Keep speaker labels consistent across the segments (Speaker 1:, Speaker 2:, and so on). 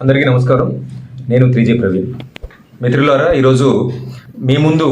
Speaker 1: అందరికీ నమస్కారం. నేను త్రీజీ ప్రవీణ్. మిత్రులారా ఈరోజు మీ ముందు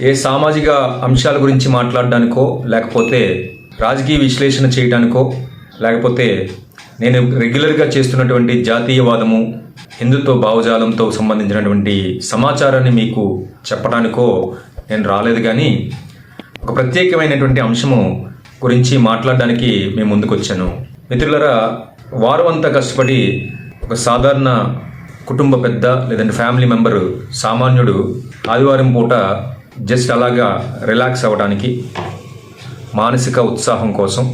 Speaker 1: ఏ సామాజిక అంశాల గురించి మాట్లాడడానికో లేకపోతే రాజకీయ విశ్లేషణ చేయడానికో లేకపోతే నేను రెగ్యులర్గా చేస్తున్నటువంటి జాతీయవాదము హిందుత్వ భావజాలంతో సంబంధించినటువంటి సమాచారాన్ని మీకు చెప్పడానికో నేను రాలేదు కానీ ఒక ప్రత్యేకమైనటువంటి అంశము గురించి మాట్లాడడానికి మేము ముందుకు వచ్చాను మిత్రులరా వారం అంతా కష్టపడి ఒక సాధారణ కుటుంబ పెద్ద లేదంటే ఫ్యామిలీ మెంబరు సామాన్యుడు ఆదివారం పూట జస్ట్ అలాగా రిలాక్స్ అవ్వడానికి మానసిక ఉత్సాహం కోసం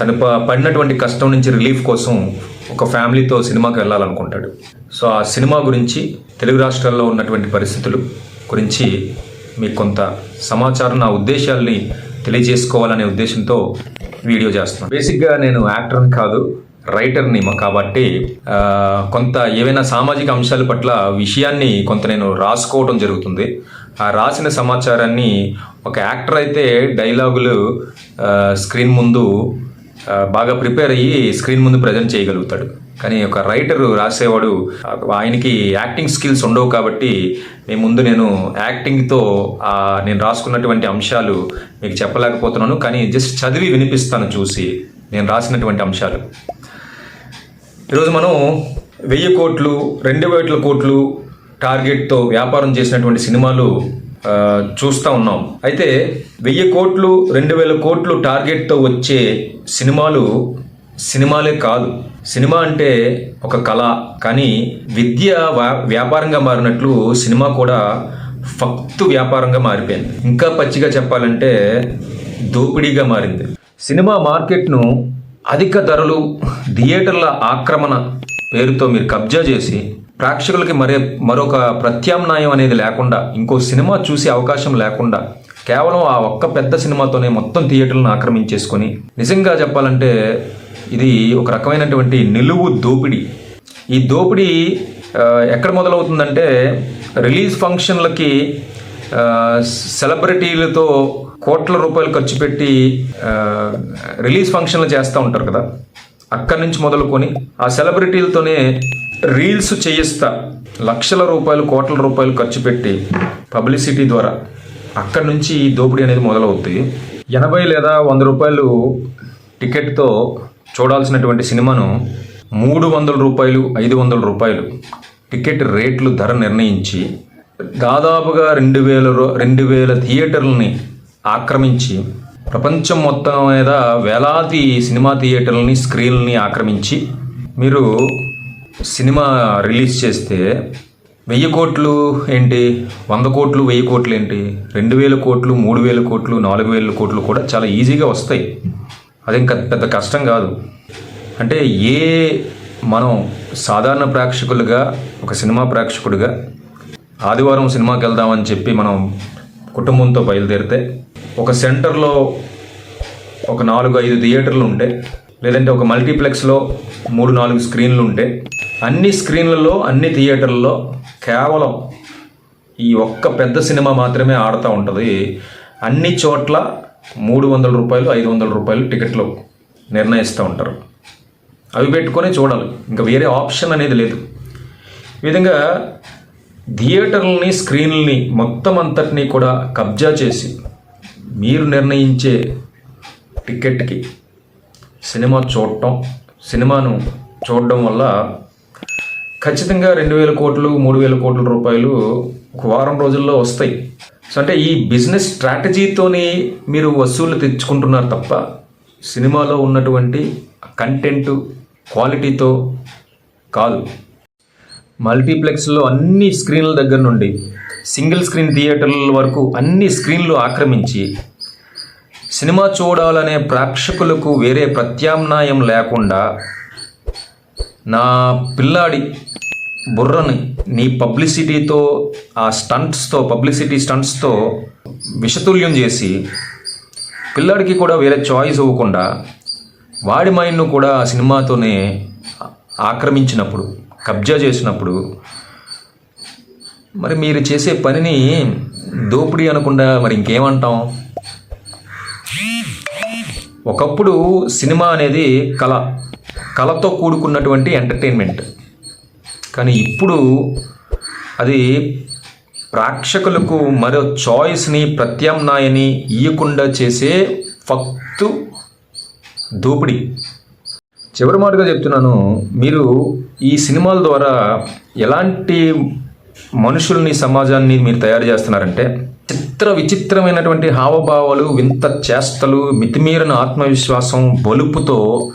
Speaker 1: తను ప- పడినటువంటి కష్టం నుంచి రిలీఫ్ కోసం ఒక ఫ్యామిలీతో సినిమాకి వెళ్ళాలనుకుంటాడు. సో ఆ సినిమా గురించి తెలుగు రాష్ట్రాల్లో ఉన్నటువంటి పరిస్థితులు గురించి మీకు కొంత సమాచారం నా ఉద్దేశాల్ని తెలియజేసుకోవాలనే ఉద్దేశంతో వీడియో చేస్తున్నాను. బేసిక్గా నేను యాక్టర్ని కాదు రైటర్ని కాబట్టి కొంత ఏవైనా సామాజిక అంశాల పట్ల విషయాన్ని కొంత నేను రాసుకోవడం జరుగుతుంది. ఆ రాసిన సమాచారాన్ని ఒక యాక్టర్ అయితే డైలాగులు స్క్రీన్ ముందు బాగా ప్రిపేర్ అయ్యి స్క్రీన్ ముందు ప్రజెంట్ చేయగలుగుతాడు. కానీ ఒక రైటరు రాసేవాడు ఆయనకి యాక్టింగ్ స్కిల్స్ ఉండవు కాబట్టి మీ ముందు నేను యాక్టింగ్తో నేను రాసుకున్నటువంటి అంశాలు మీకు చెప్పలేకపోతున్నాను. కానీ జస్ట్ చదివి వినిపిస్తాను చూసి నేను రాసినటువంటి అంశాలు. ఈరోజు మనం వెయ్యి కోట్లు రెండు వేల కోట్లు టార్గెట్తో వ్యాపారం చేసినటువంటి సినిమాలు చూస్తూ ఉన్నాం. అయితే వెయ్యి కోట్లు రెండు వేల కోట్లు టార్గెట్తో వచ్చే సినిమాలు సినిమాలే కాదు. సినిమా అంటే ఒక కళ కానీ విద్య వ్యా- వ్యాపారంగా మారినట్లు సినిమా కూడా ఫక్తు వ్యాపారంగా మారిపోయింది. ఇంకా పచ్చిగా చెప్పాలంటే దోపిడీగా మారింది. సినిమా మార్కెట్ను అధిక ధరలు థియేటర్ల ఆక్రమణ పేరుతో మీరు కబ్జా చేసి ప్రేక్షకులకి మరే మరొక ప్రత్యామ్నాయం అనేది లేకుండా ఇంకో సినిమా చూసే అవకాశం లేకుండా కేవలం ఆ ఒక్క పెద్ద సినిమాతోనే మొత్తం థియేటర్లను ఆక్రమించేసుకొని నిజంగా చెప్పాలంటే ఇది ఒక రకమైనటువంటి నిలువు దోపిడీ. ఈ దోపిడీ ఎక్కడ మొదలవుతుందంటే రిలీజ్ ఫంక్షన్లకి సెలబ్రిటీలతో కోట్ల రూపాయలు ఖర్చు పెట్టి రిలీజ్ ఫంక్షన్లు చేస్తూ ఉంటారు కదా. అక్కడి నుంచి మొదలుకొని ఆ సెలబ్రిటీలతోనే రీల్స్ చేయిస్తా. లక్షల రూపాయలు కోట్ల రూపాయలు ఖర్చు పెట్టి పబ్లిసిటీ ద్వారా. అక్కడి నుంచి ఈ దోపిడీ అనేది మొదలవుతుంది ఎనభై లేదా వంద రూపాయలు టికెట్తో చూడాల్సినటువంటి సినిమాను మూడు వందల రూపాయలు ఐదు వందల రూపాయలు టికెట్ రేట్లు ధర నిర్ణయించి దాదాపుగా రెండు వేల రెండు వేల థియేటర్లని ఆక్రమించి ప్రపంచం మొత్తం మీద వేలాది సినిమా థియేటర్లని స్క్రీన్లని ఆక్రమించి మీరు సినిమా రిలీజ్ చేస్తే వెయ్యి కోట్లు ఏంటి? వంద కోట్లు వెయ్యి కోట్లు ఏంటి? రెండు వేల కోట్లు మూడు వేల కోట్లు నాలుగు వేల కోట్లు కూడా చాలా ఈజీగా వస్తాయి. అది ఇంకా పెద్ద కష్టం కాదు. అంటే ఏ మనం సాధారణ ప్రేక్షకులుగా ఒక సినిమా ప్రేక్షకుడిగా ఆదివారం సినిమాకి వెళ్దామని చెప్పి మనం కుటుంబంతో బయలుదేరితే ఒక సెంటర్లో ఒక నాలుగు ఐదు థియేటర్లు ఉంటే లేదంటే ఒక మల్టీప్లెక్స్లో మూడు నాలుగు స్క్రీన్లు ఉంటే అన్ని స్క్రీన్లలో అన్ని థియేటర్లలో కేవలం ఈ ఒక్క పెద్ద సినిమా మాత్రమే ఆడుతూ ఉంటుంది. అన్ని చోట్ల మూడు వందల రూపాయలు ఐదు వందల రూపాయలు టికెట్లు నిర్ణయిస్తూ ఉంటారు. అవి పెట్టుకొని చూడాలి. ఇంకా వేరే ఆప్షన్ అనేది లేదు. ఈ విధంగా థియేటర్లని స్క్రీన్లని మొత్తం అంతటినీ కూడా కబ్జా చేసి మీరు నిర్ణయించే టికెట్కి సినిమా చూడటం సినిమాను చూడడం వల్ల ఖచ్చితంగా రెండు వేల కోట్లు మూడు వేల కోట్ల రూపాయలు ఒక వారం రోజుల్లో వస్తాయి. సో అంటే ఈ బిజినెస్ స్ట్రాటజీతోని మీరు వసూళ్ళు తెచ్చుకుంటున్నారు తప్ప సినిమాలో ఉన్నటువంటి కంటెంట్ క్వాలిటీతో కాదు. మల్టీప్లెక్స్లో అన్ని స్క్రీన్ల దగ్గర నుండి సింగిల్ స్క్రీన్ థియేటర్ల వరకు అన్ని స్క్రీన్లు ఆక్రమించి సినిమా చూడాలనే ప్రేక్షకులకు వేరే ప్రత్యామ్నాయం లేకుండా నా పిల్లాడి బుర్రని నీ పబ్లిసిటీతో ఆ స్టంట్స్తో పబ్లిసిటీ స్టంట్స్తో విషతుల్యం చేసి పిల్లాడికి కూడా వేరే చాయిస్ ఇవ్వకుండా వాడి మైండ్ను కూడా ఆ సినిమాతోనే ఆక్రమించినప్పుడు కబ్జా చేసినప్పుడు మరి మీరు చేసే పనిని దోపిడీ అనకుండా మరి ఇంకేమంటాం? ఒకప్పుడు సినిమా అనేది కళ. కళతో కూడుకున్నటువంటి ఎంటర్టైన్మెంట్ కానీ ఇప్పుడు అది ప్రేక్షకులకు మరో చాయిస్ని ప్రత్యామ్నాయని ఇయ్యకుండా చేసే ఫక్తు దోపిడీ. చివరి మాటగా చెప్తున్నాను మీరు ఈ సినిమాల ద్వారా ఎలాంటి మనుషుల్ని సమాజాన్ని మీరు తయారు చేస్తున్నారంటే చిత్ర విచిత్రమైనటువంటి హావభావాలు వింత చేష్టలు మితిమీరిన ఆత్మవిశ్వాసం బలుపుతో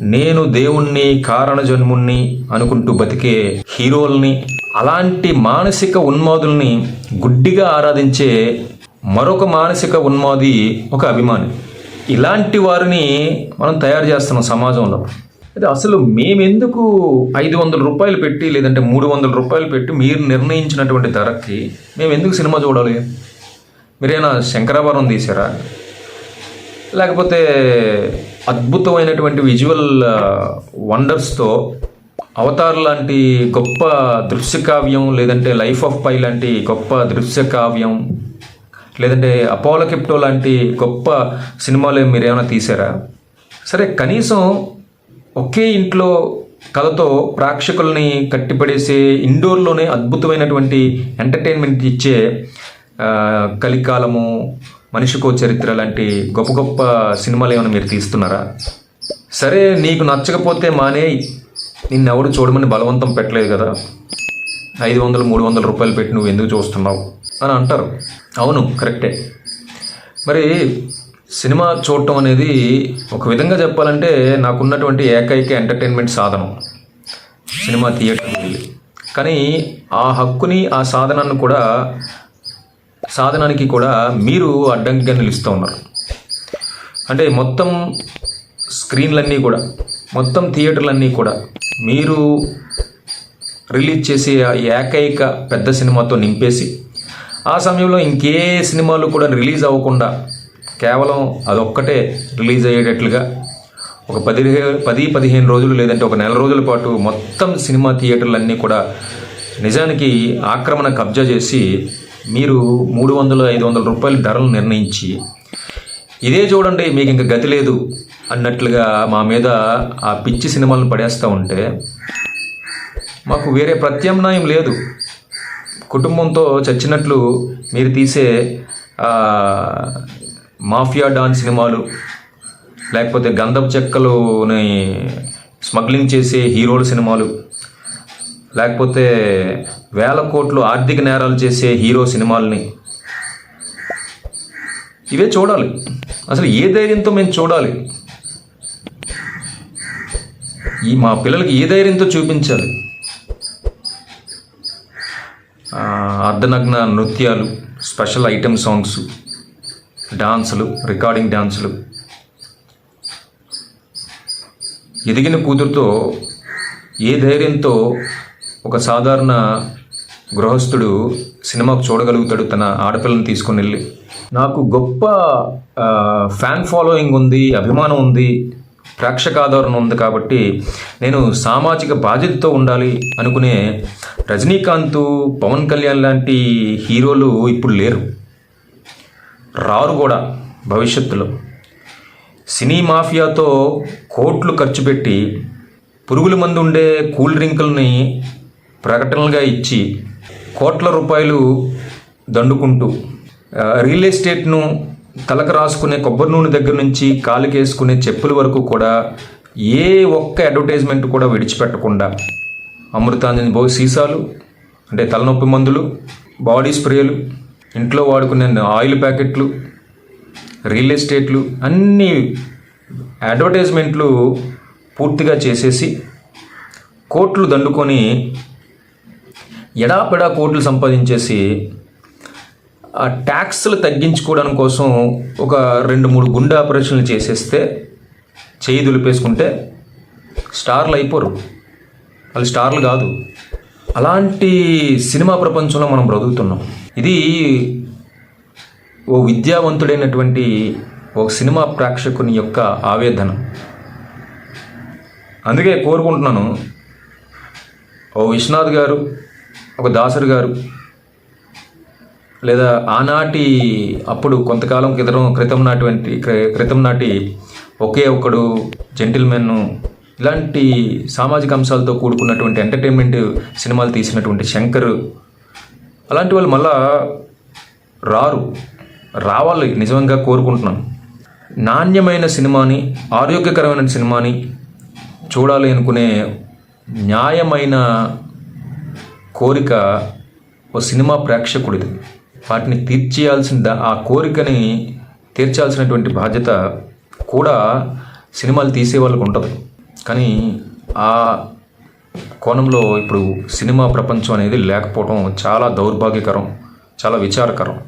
Speaker 1: నేను దేవుణ్ణి కారణ జన్ముణ్ణి అనుకుంటూ బతికే హీరోల్ని అలాంటి మానసిక ఉన్మాదుల్ని గుడ్డిగా ఆరాధించే మరొక మానసిక ఉన్మాది ఒక అభిమాని. ఇలాంటి వారిని మనం తయారు చేస్తున్నాం సమాజంలో. అయితే అసలు మేమెందుకు ఐదు వందల రూపాయలు పెట్టి లేదంటే మూడు వందల రూపాయలు పెట్టి మీరు నిర్ణయించినటువంటి ధరకి మేము ఎందుకు సినిమా చూడాలి? మీరేనా శంకరాభరణం తీసారా లేకపోతే అద్భుతమైనటువంటి విజువల్ వండర్స్తో uh, అవతార్ లాంటి గొప్ప దృశ్య కావ్యం లేదంటే లైఫ్ ఆఫ్ పై లాంటి గొప్ప దృశ్య కావ్యం లేదంటే అపోలో కెప్టో లాంటి గొప్ప సినిమాలు మీరు ఏమైనా తీసారా సరే కనీసం ఒకే ఇంట్లో కథతో ప్రేక్షకుల్ని కట్టిపడేసే ఇండోర్లోనే అద్భుతమైనటువంటి ఎంటర్టైన్మెంట్ ఇచ్చే కలికాలము మనిషికో చరిత్ర లాంటి గొప్ప గొప్ప సినిమాలు ఏమైనా మీరు తీస్తున్నారా? సరే నీకు నచ్చకపోతే మానే నిన్నెవడు చూడమని బలవంతం పెట్టలేదు కదా. ఐదు వందలు మూడు వందల రూపాయలు పెట్టి నువ్వు ఎందుకు చూస్తున్నావు? అని అంటారు. అవును కరెక్టే. మరి సినిమా చూడటం అనేది ఒక విధంగా చెప్పాలంటే నాకున్నటువంటి ఏకైక ఎంటర్టైన్మెంట్ సాధనం. సినిమా థియేటర్కి వెళ్ళి. కానీ ఆ హక్కుని ఆ సాధనాన్ని కూడా సాధనానికి కూడా మీరు అడ్డంకిగా నిలుస్తూ ఉన్నారు. అంటే మొత్తం స్క్రీన్లన్నీ కూడా మొత్తం థియేటర్లన్నీ కూడా మీరు రిలీజ్ చేసే ఆ ఏకైక పెద్ద సినిమాతో నింపేసి ఆ సమయంలో ఇంకే సినిమాలు కూడా రిలీజ్ అవ్వకుండా కేవలం అదొక్కటే రిలీజ్ అయ్యేటట్లుగా ఒక పది పది పదిహేను రోజులు లేదంటే ఒక నెల రోజుల పాటు మొత్తం సినిమా థియేటర్లన్నీ కూడా నిజానికి ఆక్రమణ కబ్జా చేసి మీరు మూడు వందలు ఐదు వందల రూపాయల ధరలు నిర్ణయించి ఇదే చూడండి మీకు ఇంకా గతి లేదు అన్నట్లుగా మా మీద ఆ పిచ్చి సినిమాలను పడేస్తూ ఉంటే మాకు వేరే ప్రత్యామ్నాయం లేదు. కుటుంబంతో చచ్చినట్లు మీరు తీసే మాఫియా డాన్ సినిమాలు లేకపోతే గంధపు చెక్కలుని స్మగ్లింగ్ చేసే హీరోల సినిమాలు లేకపోతే వేల కోట్లు ఆర్థిక నేరాలు చేసే హీరో సినిమాల్ని? ఇవే చూడాలి. అసలు ఏ ధైర్యంతో మేము చూడాలి? ఈ మా పిల్లలకి ఏ ధైర్యంతో చూపించాలి? అర్ధనగ్న నృత్యాలు స్పెషల్ ఐటెం సాంగ్స్ డాన్సులు రికార్డింగ్ డాన్సులు. ఎదిగిన కూతురుతో ఏ ధైర్యంతో ఒక సాధారణ గృహస్థుడు సినిమాకు చూడగలుగుతాడు తన ఆడపిల్లని తీసుకుని వెళ్ళి. నాకు గొప్ప ఫ్యాన్ ఫాలోయింగ్ ఉంది అభిమానం ఉంది ప్రేక్షక ఆదరణ ఉంది కాబట్టి నేను సామాజిక బాధ్యతతో ఉండాలి అనుకునే రజనీకాంత్ పవన్ కళ్యాణ్ లాంటి హీరోలు ఇప్పుడు లేరు. రారు కూడా భవిష్యత్తులో. సినీ మాఫియాతో కోట్లు ఖర్చు పెట్టి పురుగుల మందు ఉండే కూల్ డ్రింకుల్ని ప్రకటనలుగా ఇచ్చి కోట్ల రూపాయలు దండుకుంటూ రియల్ ఎస్టేట్ను తలకు రాసుకునే కొబ్బరి నూనె దగ్గర నుంచి కాలుకేసుకునే చెప్పుల వరకు కూడా ఏ ఒక్క అడ్వర్టైజ్మెంట్ కూడా విడిచిపెట్టకుండా అమృతాంజని బో సీసాలు అంటే తలనొప్పి మందులు బాడీ స్ప్రేలు ఇంట్లో వాడుకునే ఆయిల్ ప్యాకెట్లు రియల్ ఎస్టేట్లు అన్ని అడ్వర్టైజ్మెంట్లు పూర్తిగా చేసేసి కోట్లు దండుకొని ఎడాపెడా కోట్లు సంపాదించేసి ఆ ట్యాక్స్లు తగ్గించుకోవడం కోసం ఒక రెండు మూడు గుండె ఆపరేషన్లు చేసేస్తే చేయి దులిపేసుకుంటే స్టార్లు అయిపోరు. వాళ్ళు స్టార్లు కాదు. అలాంటి సినిమా ప్రపంచంలో మనం బ్రతుకుతున్నాం. ఇది ఓ విద్యావంతుడైనటువంటి ఒక సినిమా ప్రేక్షకుని యొక్క ఆవేదన. అందుకే కోరుకుంటున్నాను. ఓ విశ్వనాథ్ గారు ఒక దాసరి గారు లేదా ఆనాటి అప్పుడు కొంతకాలం క్రితం క్రితం నాటువంటి క్రి- క్రితం నాటి ఒకే ఒక్కడు జెంటిల్మెన్ ఇలాంటి సామాజిక అంశాలతో కూడుకున్నటువంటి ఎంటర్టైన్మెంట్ సినిమాలు తీసినటువంటి శంకర్ అలాంటి వాళ్ళు మళ్ళా రారు. రావాలి నిజంగా కోరుకుంటున్నాను. నాణ్యమైన సినిమాని ఆరోగ్యకరమైన సినిమాని చూడాలి అనుకునే న్యాయమైన కోరిక ఓ సినిమా ప్రేక్షకుడిది. వాటిని తీర్చేయాల్సిన ఆ కోరికని తీర్చాల్సినటువంటి బాధ్యత కూడా సినిమాలు తీసే వాళ్ళకు ఉంటుంది. కానీ ఆ కోణంలో ఇప్పుడు సినిమా ప్రపంచం అనేది లేకపోవడం చాలా దౌర్భాగ్యకరం చాలా విచారకరం.